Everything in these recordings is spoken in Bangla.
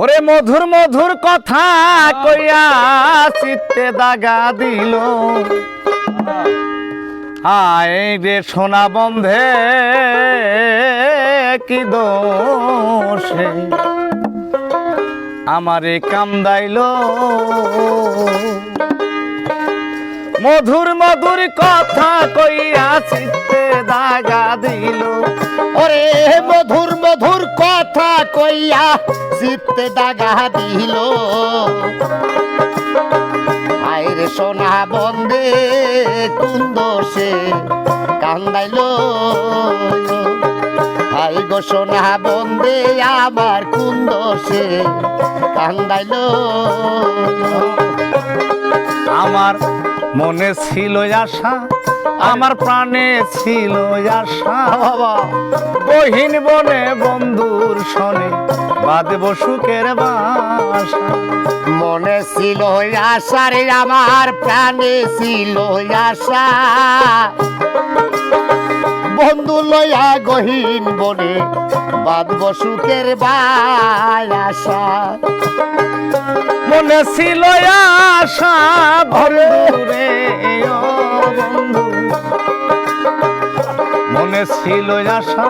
ওরে মধুর মধুর কথা কইয়া চিত্তে দাগা দিল। আয় রে সোনা বন্ধে, কি দোষে? আমারে কামদাইল। মধুর মধুর কথা কইয়া চিত্তে দাগা দিল। ওরে মধুর মধুর কথা কইয়া চিত্তে দাগা দিল। আইরে সোনা বন্দে কুন্দ সে কান্দাইল। আই গো সোনা বন্দে আমার কুন্দ সে কান্দাইল। আমার মনে ছিল আশা, আমার প্রাণে ছিল আশা, বাবা। বহিন বনে বন্ধুর শনে বাঁধব সুখের বাসা। মনে ছিল আশা রে, আমার প্রাণে ছিল আশা। বন্ধু লয়া গহীন বনে বাঁধব সুখের বাসা। মনে ছিল আশা বন্ধুরে বন্ধু। মনে ছিল আশা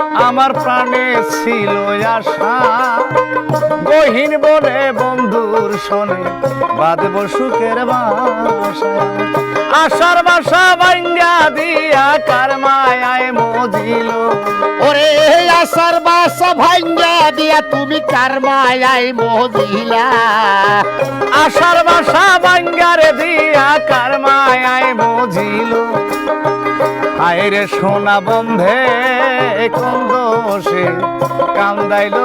আমার প্রাণে ছিল আশা। গহীন বনে বন্ধুর শনে বাঁধব সুখের বাসা। আশার বাসা ভাঙ্গা দিয়া কার মায়ায় মজিল। ওরে, আশার বাসা ভাঙ্গা দিয়া তুমি কার মায়াই মহিলা আশার বাসা ভাঙ্গারে আয়রে সোনা বন্ধে, কোন দোষে কান্দাইল?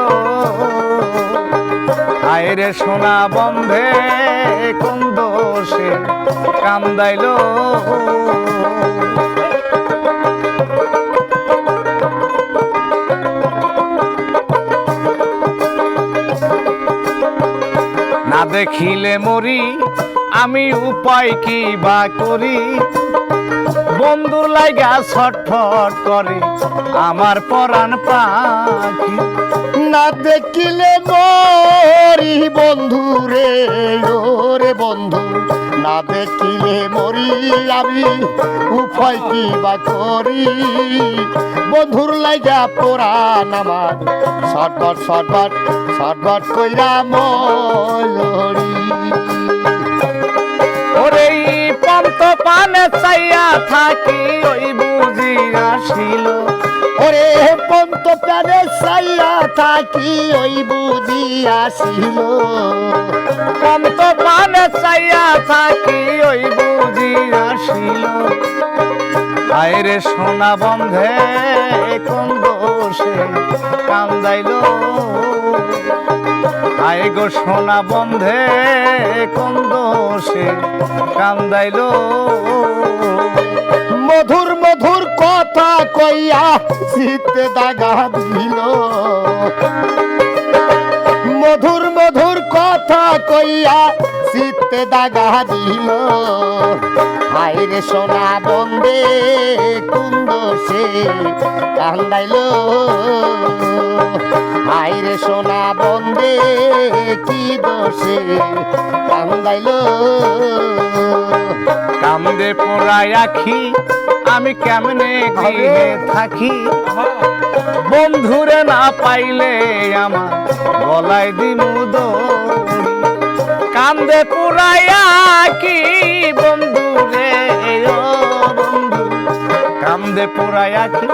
আয়রে সোনা বন্ধে, কোন দোষে কান্দাইল? না দেখিলে মরি, আমি উপায় কি বা করি? বন্ধুর লাইগা ছটফট করে আমার পরাণ পাখি। না দেখিলে মরি বন্ধু রে ওরে বন্ধু। না দেখিলে মরি আমি উপায় কি বা করি? বন্ধুর লাইগা পোড়ান আমার শটবট শটবট শটবট কইরা মরি ওরে পন্ত পানে চাইয়া থাকি ওই বুঝি আসিল। ওরে পন্ত প্রাণে সাইয়া থাকি, ওই বুঝি আসিল। পন্ত পানে চাইয়া থাকি, ওই বুঝি আসিল। সোনা বন্ধে কোন দোষে কান্দাইল। আয় গো সোনা বন্ধে, কোন দোষে কান্দাইল? মধুর মধুর কথা কইয়া শীতে দাগা দিল। মধুর মধুর কথা কইয়া শীতে দাগা দিল। হাইরে সোনা বন্দে কুন্দ সে কান্দাইল। হাইরে সোনা বন্দে কি দোষে কান্দাইল। কামদে পোড়ায় আখি আমি কেমনে গৃহে থাকি? বন্ধুরে না পাইলে আমার গলায় দিমু দড়ি। কান্দে পুরাইয়া কি বন্ধুরে কান্দে পুরাইয়া কি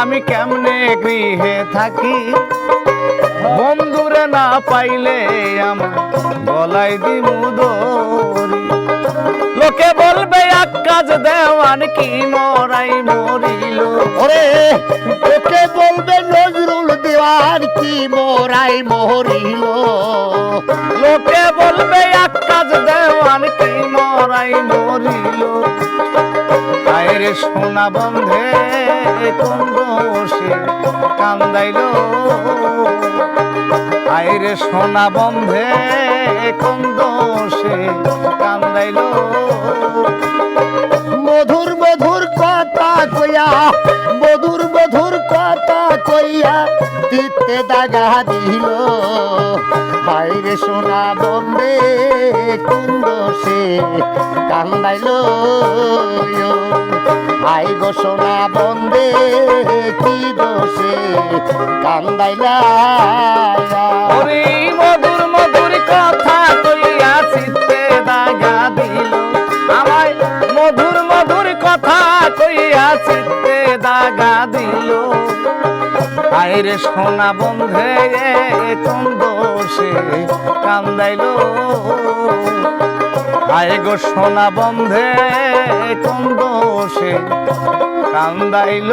আমি কেমনে গৃহে থাকি? বন্ধুরে না পাইলে আমার গলায় দিমু দড়ি। লোকে বলবে এক কাজ দেওয়ান কি মরাই মরিল? ওরে তোকে বলবে নজরুল দেওয়ার কি মোরাই মরিল? লোকে বলবে এক কাজ দেওয়ান কি মরাই মরিল? আয়রে সোনা বন্ধে কোন বসে কান্দাইল। আয়রে সোনা বন্ধে কোন দোষে কান্দাইল। মধুর মধুর কথা কইয়া দিতে দাগা দিল। বাইরে সোনা বম্বে কুন্দ সে কান্দাইল। আই গো সোনা বন্দে কি দোষে কান্দাইলা। আইরে সোনা বন্ধে কোন দোষে কান্দাইল। আয় গো সোনা বন্ধে কোন দোষে কান্দাইল।